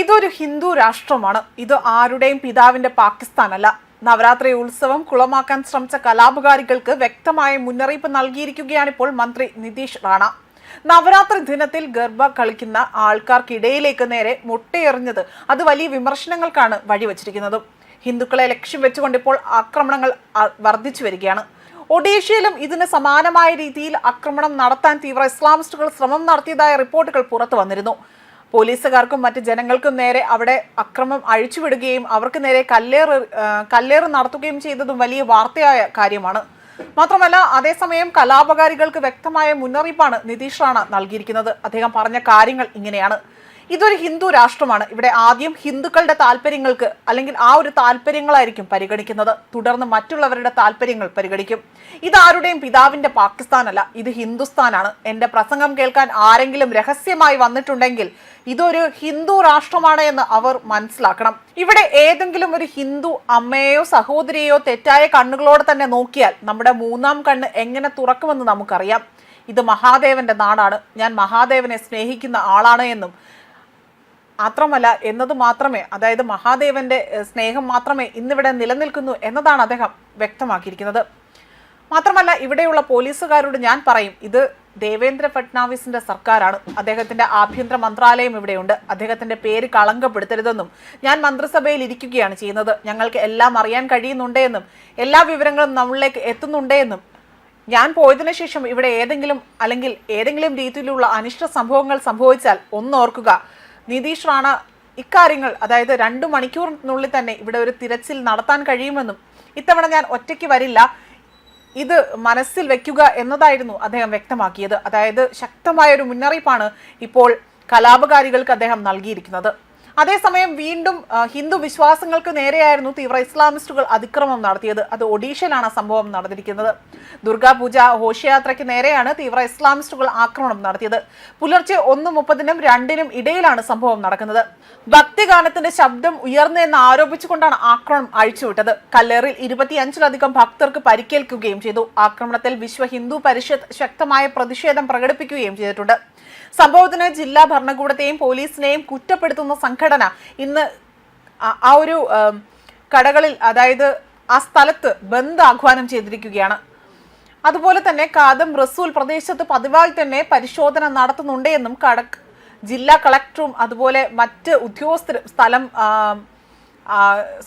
ഇതൊരു ഹിന്ദു രാഷ്ട്രമാണ്. ഇത് ആരുടെയും പിതാവിന്റെ പാകിസ്ഥാനല്ല. നവരാത്രി ഉത്സവം കുളമാക്കാൻ ശ്രമിച്ച കലാപകാരികൾക്ക് വ്യക്തമായ മുന്നറിയിപ്പ് നൽകിയിരിക്കുകയാണിപ്പോൾ മന്ത്രി നിതീഷ് റാണ. നവരാത്രി ദിനത്തിൽ ഗർഭ കളിക്കുന്ന ആൾക്കാർക്കിടയിലേക്ക് നേരെ മുട്ടയെറിഞ്ഞത് അത് വലിയ വിമർശനങ്ങൾക്കാണ് വഴിവെച്ചിരിക്കുന്നത്. ഹിന്ദുക്കളെ ലക്ഷ്യം വെച്ചുകൊണ്ട് ഇപ്പോൾ ആക്രമണങ്ങൾ വർദ്ധിച്ചു വരികയാണ്. ഒഡീഷയിലും ഇതിന് സമാനമായ രീതിയിൽ ആക്രമണം നടത്താൻ തീവ്ര ഇസ്ലാമിസ്റ്റുകൾ ശ്രമം നടത്തിയതായ റിപ്പോർട്ടുകൾ പുറത്തു വന്നിരുന്നു. പോലീസുകാർക്കും മറ്റ് ജനങ്ങൾക്കും നേരെ അവിടെ അക്രമം അഴിച്ചുവിടുകയും അവർക്ക് നേരെ കല്ലേറ് കല്ലേറ് നടത്തുകയും ചെയ്തതും വലിയ വാർത്തയായ കാര്യമാണ്. മാത്രമല്ല അതേസമയം കലാപകാരികൾക്ക് വ്യക്തമായ മുന്നറിയിപ്പാണ് നിതീഷ് റാണ നൽകിയിരിക്കുന്നത്. അദ്ദേഹം പറഞ്ഞ കാര്യങ്ങൾ ഇങ്ങനെയാണ്. ഇതൊരു ഹിന്ദു രാഷ്ട്രമാണ്. ഇവിടെ ആദ്യം ഹിന്ദുക്കളുടെ താല്പര്യങ്ങൾക്ക് അല്ലെങ്കിൽ ആ ഒരു താല്പര്യങ്ങളായിരിക്കും പരിഗണിക്കുന്നത്. തുടർന്ന് മറ്റുള്ളവരുടെ താല്പര്യങ്ങൾ പരിഗണിക്കും. ഇതാരുടെയും പിതാവിന്റെ പാകിസ്ഥാനല്ല ഇത് ഹിന്ദുസ്ഥാനാണ്. എന്റെ പ്രസംഗം കേൾക്കാൻ ആരെങ്കിലും രഹസ്യമായി വന്നിട്ടുണ്ടെങ്കിൽ ഇതൊരു ഹിന്ദു രാഷ്ട്രമാണ് എന്ന് അവർ മനസ്സിലാക്കണം. ഇവിടെ ഏതെങ്കിലും ഒരു ഹിന്ദു അമ്മയെയോ സഹോദരിയെയോ തെറ്റായ കണ്ണുകളോടെ തന്നെ നോക്കിയാൽ നമ്മുടെ മൂന്നാം കണ്ണ് എങ്ങനെ തുറക്കുമെന്ന് നമുക്കറിയാം. ഇത് മഹാദേവന്റെ നാടാണ്. ഞാൻ മഹാദേവനെ സ്നേഹിക്കുന്ന ആളാണ് എന്നും മാത്രമല്ല എന്നത് മാത്രമേ അതായത് മഹാദേവന്റെ സ്നേഹം മാത്രമേ ഇന്നിവിടെ നിലനിൽക്കുന്നു എന്നതാണ് അദ്ദേഹം വ്യക്തമാക്കിയിരിക്കുന്നത്. മാത്രമല്ല ഇവിടെയുള്ള പോലീസുകാരോട് ഞാൻ പറയും ഇത് ദേവേന്ദ്ര ഫട്നാവിസിന്റെ സർക്കാരാണ്. അദ്ദേഹത്തിന്റെ ആഭ്യന്തര മന്ത്രാലയം ഇവിടെയുണ്ട്. അദ്ദേഹത്തിന്റെ പേര് കളങ്കപ്പെടുത്തരുതെന്നും ഞാൻ മന്ത്രിസഭയിൽ ഇരിക്കുകയാണ് ചെയ്യുന്നത്. ഞങ്ങൾക്ക് എല്ലാം അറിയാൻ കഴിയുന്നുണ്ടെന്നും എല്ലാ വിവരങ്ങളും നമ്മളിലേക്ക് എത്തുന്നുണ്ടെന്നും. ഞാൻ പോയതിനു ശേഷം ഇവിടെ ഏതെങ്കിലും അല്ലെങ്കിൽ ഏതെങ്കിലും രീതിയിലുള്ള അനിഷ്ട സംഭവങ്ങൾ സംഭവിച്ചാൽ ഒന്നോർക്കുക നിതീഷ് റാണ ഇക്കാര്യങ്ങൾ അതായത് രണ്ടു മണിക്കൂറിനുള്ളിൽ തന്നെ ഇവിടെ ഒരു തിരച്ചിൽ നടത്താൻ കഴിയുമെന്നും ഇത്തവണ ഞാൻ ഒറ്റയ്ക്ക് വരില്ല ഇത് മനസ്സിൽ വെക്കുക എന്നതായിരുന്നു അദ്ദേഹം വ്യക്തമാക്കിയത്. അതായത് ശക്തമായ ഒരു മുന്നറിയിപ്പാണ് ഇപ്പോൾ കലാപകാരികൾക്ക് അദ്ദേഹം നൽകിയിരിക്കുന്നത്. അതേസമയം വീണ്ടും ഹിന്ദു വിശ്വാസങ്ങൾക്ക് നേരെയായിരുന്നു തീവ്ര ഇസ്ലാമിസ്റ്റുകൾ അതിക്രമം നടത്തിയത്. അത് ഒഡീഷയിലാണ് സംഭവം നടന്നിരിക്കുന്നത്. ദുർഗാപൂജ ഘോഷയാത്രയ്ക്ക് നേരെയാണ് തീവ്ര ഇസ്ലാമിസ്റ്റുകൾ ആക്രമണം നടത്തിയത്. പുലർച്ചെ ഒന്ന് മുപ്പതിനും രണ്ടിനും ഇടയിലാണ് സംഭവം നടക്കുന്നത്. ഭക്തിഗാനത്തിന്റെ ശബ്ദം ഉയർന്നെന്ന് ആരോപിച്ചുകൊണ്ടാണ് ആക്രമണം അഴിച്ചുവിട്ടത്. കല്ലേറിൽ ഇരുപത്തിയഞ്ചിലധികം ഭക്തർക്ക് പരിക്കേൽക്കുകയും ചെയ്തു. ആക്രമണത്തിൽ വിശ്വ ഹിന്ദു പരിഷത്ത് ശക്തമായ പ്രതിഷേധം പ്രകടിപ്പിക്കുകയും ചെയ്തിട്ടുണ്ട്. സംഭവത്തിന് ജില്ലാ ഭരണകൂടത്തെയും പോലീസിനെയും കുറ്റപ്പെടുത്തുന്ന സംഘടന ഇന്ന് ആ- ഒരു കടകളിൽ അതായത് ആ സ്ഥലത്ത് ബന്ദ് ആഹ്വാനം ചെയ്തിരിക്കുകയാണ്. അതുപോലെ തന്നെ കാദം റസൂൽ പ്രദേശത്ത് പതിവായി തന്നെ പരിശോധന നടത്തുന്നുണ്ട് എന്നും കട ജില്ലാ കളക്ടറും അതുപോലെ മറ്റ് ഉദ്യോഗസ്ഥരും സ്ഥലം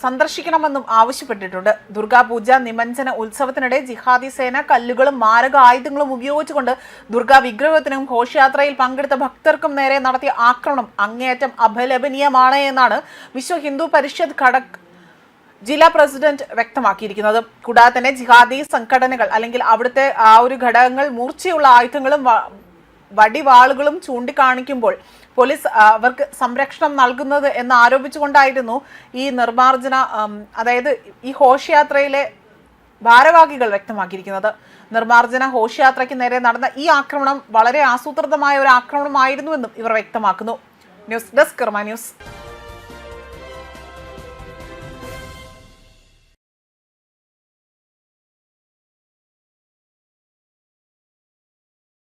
സന്ദർശിക്കണമെന്നും ആവശ്യപ്പെട്ടിട്ടുണ്ട്. ദുർഗാപൂജ നിമഞ്ജന ഉത്സവത്തിനിടെ ജിഹാദി സേന കല്ലുകളും മാരക ആയുധങ്ങളും ഉപയോഗിച്ചുകൊണ്ട് ദുർഗാ വിഗ്രഹത്തിനും ഘോഷയാത്രയിൽ പങ്കെടുത്ത ഭക്തർക്കും നേരെ നടത്തിയ ആക്രമണം അങ്ങേയറ്റം അപലപനീയമാണ് എന്നാണ് വിശ്വ ഹിന്ദു പരിഷത്ത് ഘടക് ജില്ലാ പ്രസിഡന്റ് വ്യക്തമാക്കിയിരിക്കുന്നത്. കൂടാതെ തന്നെ ജിഹാദി സംഘടനകൾ അല്ലെങ്കിൽ അവിടുത്തെ ആ ഒരു ഘടകങ്ങൾ മൂർച്ചയുള്ള ആയുധങ്ങളും വടിവാളുകളും ചൂണ്ടിക്കാണിക്കുമ്പോൾ പോലീസ് അവർക്ക് സംരക്ഷണം നൽകുന്നത് എന്ന് ആരോപിച്ചുകൊണ്ടായിരുന്നു ഈ നിർമാർജന അതായത് ഈ ഘോഷയാത്രയിലെ ഭാരവാഹികൾ വ്യക്തമാക്കിയിരിക്കുന്നത്. നിർമാർജന ഘോഷയാത്രയ്ക്ക് നേരെ നടന്ന ഈ ആക്രമണം വളരെ ആസൂത്രിതമായ ഒരു ആക്രമണമായിരുന്നുവെന്നും ഇവർ വ്യക്തമാക്കുന്നു. News desk Karma news.